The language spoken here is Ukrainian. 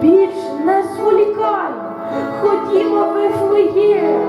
більш не зволікай, ходімо ви флеє.